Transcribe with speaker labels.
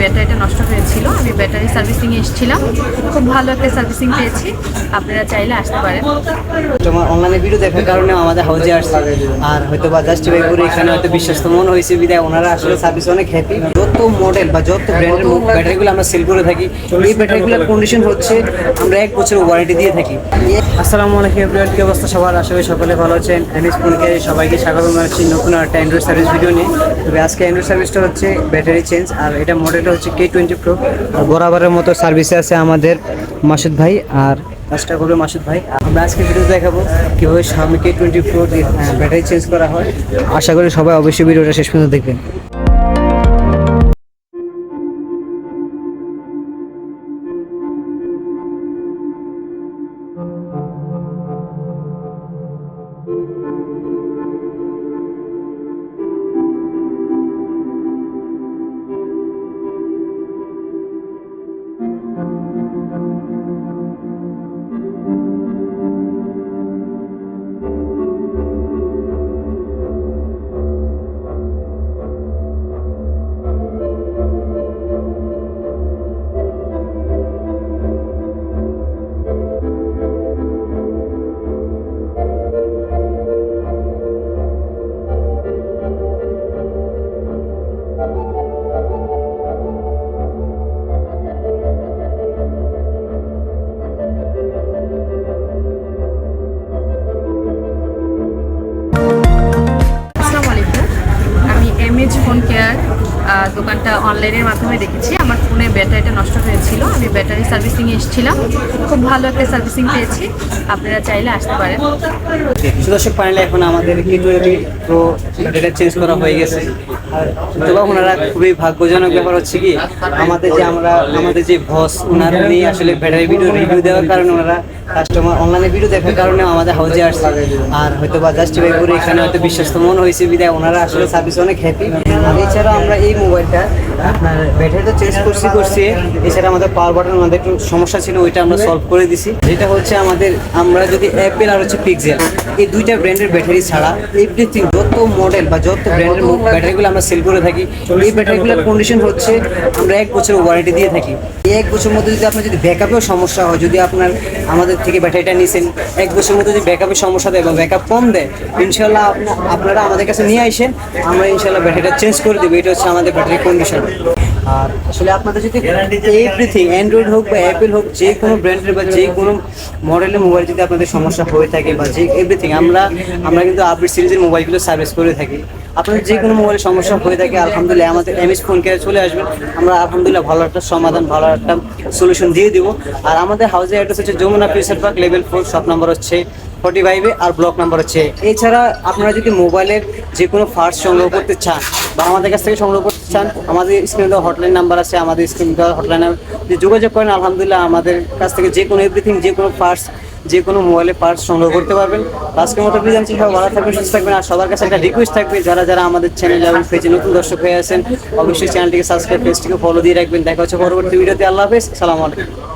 Speaker 1: ব্যাটারিটা নষ্ট হয়েছিল। আমি ব্যাটারি সার্ভিসিংয়ে এসেছিলাম। খুব ভালো একটা সার্ভিসিং পেয়েছি। আপনারা চাইলে আসতে পারেন।
Speaker 2: তোমার অনলাইনে ভিডিও দেখার কারণে আমাদের হাউজে আসছে। আর হয়তো বা করে এখানে হয়তো বিশ্বস্ত মন হয়েছে বিদায়। ওনারা আসলে সার্ভিস অনেক হ্যাপি যত মডেল বা যত ব্র্যান্ডের ব্যাটারিগুলো আমরা সেল করে থাকি এই ব্যাটারিগুলোর কন্ডিশন হচ্ছে আমরা এক বছর ওয়ারেন্টি দিয়ে থাকি। আসসালামু আলাইকুম এভরিওয়ান কি অবস্থা? সবার আশা করি সকলে ভালো আছেন। এমএস ফোনকে সবাইকে স্বাগত জানাচ্ছি নতুন একটা অ্যান্ড্রয়েড সার্ভিস ভিডিও নিয়ে। তবে আজকে অ্যান্ড্রয়েড সার্ভিসটা হচ্ছে ব্যাটারি চেঞ্জ আর এটা মডেলটা হচ্ছে কে টোয়েন্টি প্রো আর বরাবরের মতো সার্ভিসে আছে আমাদের মাসুদ ভাই আর কাজটা করবে মাসুদ ভাই। আমরা আজকে ভিডিও দেখাবো কীভাবে Xiaomi K twenty pro battery change করা হয়। আশা করি সবাই অবশ্যই ভিডিওটা শেষ পর্যন্ত দেখবেন।
Speaker 1: আসসালামু দোকানটা অনলাইনের মাধ্যমে দেখেছি। আমার ফোনে ব্যাটারিটা নষ্ট হয়েছিল। আমি ব্যাটারি সার্ভিসিংয়ে এসেছিলাম। খুব ভালো একটা সার্ভিসিং পেয়েছি। আপনারা চাইলে আসতে পারেন।
Speaker 2: সুদর্শক প্যানেলে এখন আমাদের কে চেঞ্জ করা হয়ে গেছে। তবে ওনারা খুবই ভাগ্যজনক ব্যাপার হচ্ছে কি, আমাদের যে আমরা, আমাদের যে বস ওনারা নিয়ে আসলে ব্যাটারি ভিডিও রিভিউ দেওয়ার কারণে ওনারা কাস্টমার অনলাইনে ভিডিও দেখার কারণে আমাদের হাউজে আসছে। আর হয়তো বা জাস্টিফাই করে এখানে হয়তো বিশ্বস্ত মন হয়েছে, বিদায়। ওনারা আসলে সার্ভিস অনেক হ্যাপি আর এছাড়াও আমরা এই মোবাইলটা আপনার ব্যাটারিটা চেঞ্জ করছি করছি। এছাড়া আমাদের পাওয়ার বাটন আমাদের একটু সমস্যা ছিল, ওইটা আমরা সলভ করে দিছি। যেটা হচ্ছে আমাদের, আমরা যদি অ্যাপেল আর হচ্ছে পিক্সেল এই দুইটা ব্র্যান্ডের ব্যাটারি ছাড়া এভরিথিং যত মডেল বা যত ব্র্যান্ডের ব্যাটারিগুলো আমরা সেল করে থাকি। এই ব্যাটারিগুলোর কন্ডিশন হচ্ছে আমরা এক বছর ওয়ারেন্টি দিয়ে থাকি। এই এক বছর মধ্যে যদি আপনার যদি ব্যাকআপেও সমস্যা হয় যদি আপনার আমাদের থেকে ব্যাটারিটা নিয়েছেন এক বছর মধ্যে যদি ব্যাকআপের সমস্যা দেয় বা ব্যাকআপ কম দেয় ইনশাল্লাহ আপনারা আমাদের কাছে নিয়ে আসেন আমরা ইনশাল্লাহ ব্যাটারিটা চেঞ্জ করে দেবো। এটা হচ্ছে আমাদের ব্যাটারি কন্ডিশন আর আসলে আপনাদের যদি এভরিথিং অ্যান্ড্রয়েড হোক বা অ্যাপেল হোক যে কোনো ব্র্যান্ডের বা যে কোনো মডেলের মোবাইল যদি আপনাদের সমস্যা হয়ে থাকে বা যে এভরিথিং আমরা আমরা কিন্তু আপডেট সিরিজের মোবাইলগুলো সার্ভিস করে থাকি। আপনাদের যে কোনো মোবাইলের সমস্যা হয়ে থাকে আলহামদুলিল্লাহ আমাদের এমএস ফোন কেয়ার চলে আসবেন আমরা আলহামদুলিল্লাহ ভালো একটা সমাধান ভালো একটা সলিউশন দিয়ে দিব। আর আমাদের হাউসের অ্যাড্রেস হচ্ছে Jamuna future park level four shop number হচ্ছে ফর্টি ফাইভে আর ব্লক নাম্বার হচ্ছে এছাড়া আপনারা যদি মোবাইলের যে কোনো ফার্স্ট সংগ্রহ করতে চান বা আমাদের কাছ থেকে সংগ্রহ করতে চান, আমাদের স্ক্রিনে দেওয়া হটলাইন নাম্বার আছে, আমাদের স্ক্রিনে দেওয়া হটলাইনে যে যোগাযোগ করেন, আলহামদুলিল্লাহ আমাদের কাছ থেকে যে কোনো এভরিথিং যে কোনো পার্টস যে কোনো মোবাইলে পার্টস সংগ্রহ করতে পারবেন। আজকের মতো প্লিজ সবাই ভালো থাকবেন, সুস্থ থাকবেন, আর সবার কাছে একটা রিকোয়েস্ট থাকবে, যারা যারা আমাদের চ্যানেল এবং পেজে নতুন দর্শক হয়ে আছেন, অবশ্যই চ্যানেলটিকে সাবস্ক্রাইব পেজটিকে ফলো দিয়ে রাখবেন। দেখা হচ্ছে পরবর্তী ভিডিওতে, আল্লাহ হাফেজ, সালাম আলাইকুম।